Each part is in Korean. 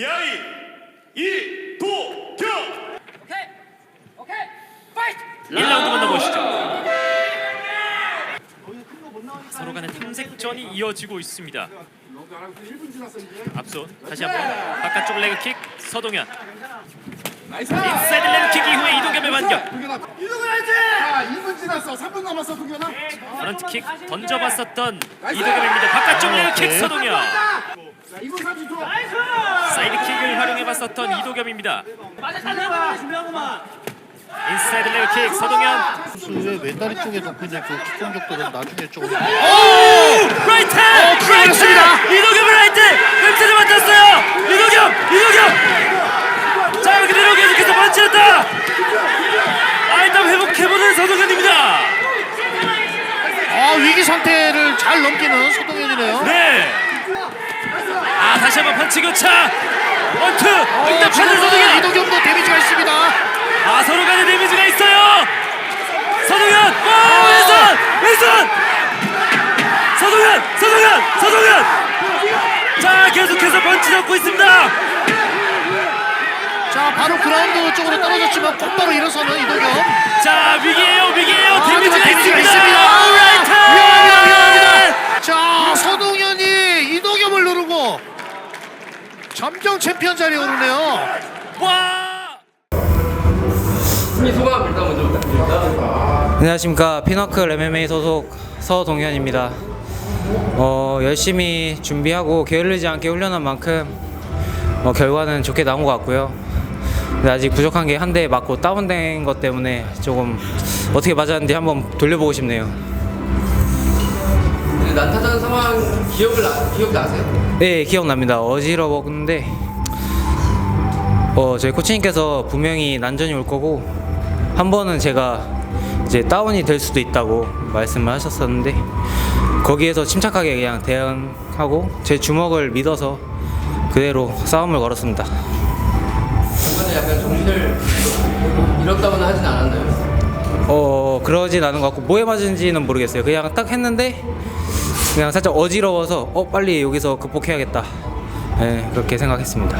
이하이 이도경 오케이 오케이 파이트! 1라운드 만나보시죠. 서로 간의 탐색전이 이어지고 있습니다. 앞손 다시 한번. 바깥쪽 레그킥 서동현. 인사이드 레그킥 이후에 이동엽의 반격. 자, 2분 지났어. 3분 남았어, 동현아. 프런트킥 던져봤었던 이동엽입니다. 바깥쪽 레그킥 서동현. 자, 2분 30초. 사이드킥을 활용해봤었던 준비하고만 인사이드 레그킥 서동현 수의 왼다리 쪽에 놓고 있는 그 킥 공격들은 나중에 조금 오! 라이트! 라이트! 이동엽의 라이트! 왼쪽에 맞았어요! 이동엽! 이동엽! 자 그대로 계속해서 반치했다! 아 일단 회복해보는 서동현입니다! 아 위기 상태를 잘 넘기는! 아 다시 한번 판치 교차! 원투! 어, 응답하는 지금은 서동현! 이동경도 데미지가 있습니다. 아 서로 간의 데미지가 있어요! 서동현! 오 왼손! 왼손! 서동현! 서동현! 서동현! 자 계속해서 펀치 넣고 있습니다! 자 바로 그라운드 쪽으로 떨어졌지만 곧바로 일어서는 이동경. 자 위기에요 위기에요 아, 데미지가 데미지가 있습니다 있습니다. 오라이트 위험합니다, 위험합니다. 자 서동현이 이동경을 누르고 점점 자리에 오르네요. 와 승리 소감 일단 먼저 부탁드립니다. 안녕하십니까 피너클 MMA 소속 서동현입니다. 어, 열심히 준비하고 게을르지 않게 훈련한 만큼 어, 결과는 좋게 나온 것 같고요. 근데 아직 부족한 게 한 대 맞고 다운된 것 때문에 조금 어떻게 맞았는지 한번 돌려보고 싶네요. 네, 난타전 상황 기억을 나, 기억 나세요? 네 기억납니다. 어지러웠는데 어, 저희 코치님께서 분명히 난전이 올 거고 한 번은 제가 이제 다운이 될 수도 있다고 말씀을 하셨었는데 거기에서 침착하게 그냥 대응하고 제 주먹을 믿어서 그대로 싸움을 걸었습니다. 중간에 약간 정신을 잃었다거나 하진 않았나요? 어 그러진 않은 것 같고 뭐에 맞은지는 모르겠어요. 그냥 딱 했는데 그냥 살짝 어지러워서 어 빨리 여기서 극복해야겠다. 네, 그렇게 생각했습니다.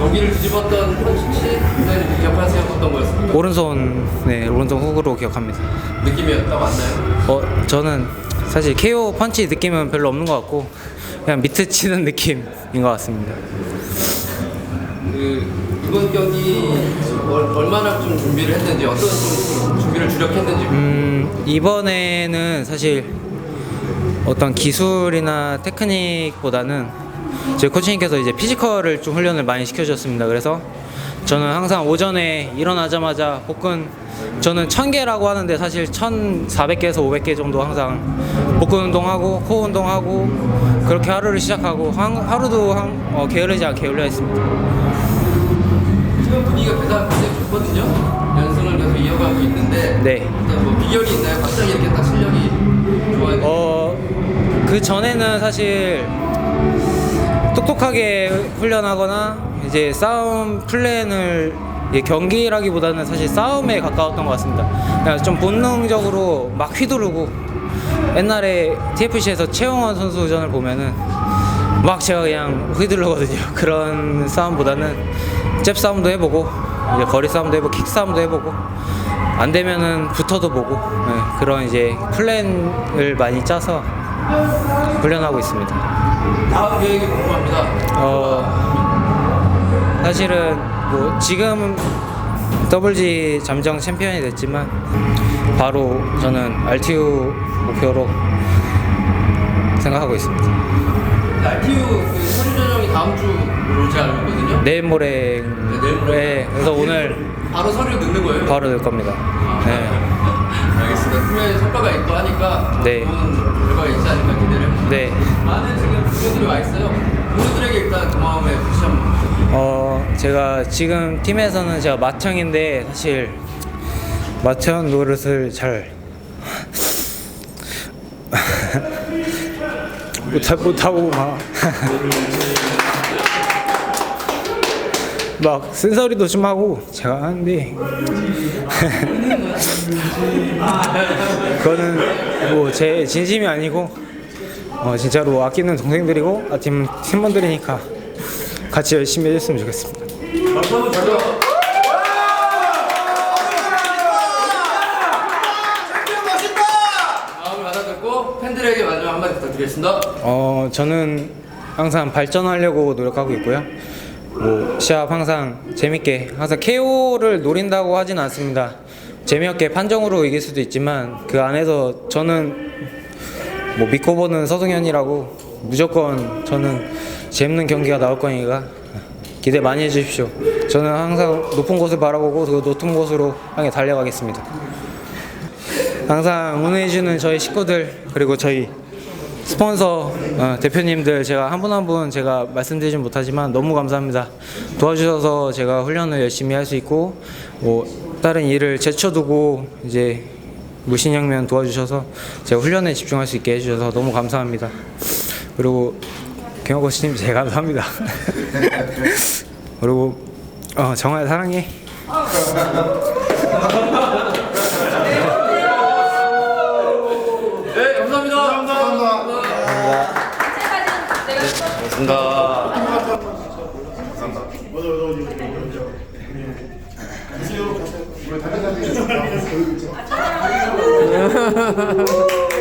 여기를 뒤집었던 펀치는 기억하세요? 어떤 거였습니까? 오른손 네 오른손 훅으로 기억합니다. 느낌이 딱 맞나요? 어 저는 사실 KO 펀치 느낌은 별로 없는 것 같고 그냥 미트 치는 느낌인 것 같습니다. 그 이번 경기 얼, 얼마나 좀 준비를 했는지 어떤 좀 준비를 주력했는지 음 이번에는 사실 어떤 기술이나 테크닉보다는 제 코치님께서 이제 피지컬을 좀 훈련을 많이 시켜주셨습니다. 그래서 저는 항상 오전에 일어나자마자 복근 저는 1000개라고 하는데 사실 1400개에서 500개 정도 항상 복근 운동하고 코어 운동하고 그렇게 하루를 시작하고 한- 하루도 한, 어, 게으르지 않게 훈련했습니다. 지금 분위기가 굉장히 좋거든요. 연승을 계속 이어가고 있는데 네. 일단 뭐 비결이 있나요? 갑자기 이렇게 딱 실력이 좋아요. 어, 그 전에는 사실 똑똑하게 훈련하거나 이제 싸움 플랜을 경기라기보다는 사실 싸움에 가까웠던 것 같습니다. 그냥 좀 본능적으로 막 휘두르고 옛날에 TFC에서 최영원 선수전을 보면은 막 제가 그냥 휘둘르거든요. 그런 싸움보다는 잽 싸움도 해보고 이제 거리 싸움도 해보고 킥 싸움도 해보고 안 되면은 붙어도 보고 네, 그런 이제 플랜을 많이 짜서 훈련하고 있습니다. 다음 계획이 궁금합니다. 어 사실은 뭐 지금 WG 잠정 챔피언이 됐지만 바로 저는 RTU 목표로 생각하고 있습니다. RTU 그 전형이 다음 주로 제가 알고 있거든요. 내일 모레 내일 모레. 네, 그래서 오늘 바로 서류 넣는 거예요? 바로 될 겁니다. 네. 알겠습니다. 분명히 성과가 있고 하니까 네. 좋은 결과가 있지 않을까 기대를 해봅니다. 네. 많은 지금 동료들이 와 있어요. 동료들에게 일단 고마움의 표시 한번 부탁드립니다. 어 제가 지금 팀에서는 제가 맏형인데 사실 맏형 노릇을 잘 못하, 못하고 막 막 쓴소리도 좀 하고 제가 하는데. 그거는 뭐 제 진심이 아니고 어, 진짜로 아끼는 동생들이고 아, 팀 팀원들이니까 같이 열심히 해줬으면 좋겠습니다. 마음을 가다듣고 팬들에게 마지막 한마디 부탁드리겠습니다. 어 저는 항상 발전하려고 노력하고 있고요. 뭐 시합 항상 재밌게 항상 KO를 노린다고 하진 않습니다. 재미없게 판정으로 이길 수도 있지만 그 안에서 저는 뭐 믿고 보는 서동현이라고 무조건 저는 재밌는 경기가 나올 거니까 기대 많이 해주십시오. 저는 항상 높은 곳을 바라보고 그 높은 곳으로 향해 달려가겠습니다. 항상 응원해주는 저희 식구들 그리고 저희 스폰서 어, 대표님들 제가 한 분 한 분 제가 말씀드리진 못하지만 너무 감사합니다. 도와주셔서 제가 훈련을 열심히 할 수 있고 뭐 다른 일을 제쳐두고 이제 무신양면 도와주셔서 제가 훈련에 집중할 수 있게 해주셔서 너무 감사합니다. 그리고 경호 코치님 제가 감사합니다. 그리고 어, 정말 사랑해. 네, 감사합니다. 감사합니다. 아,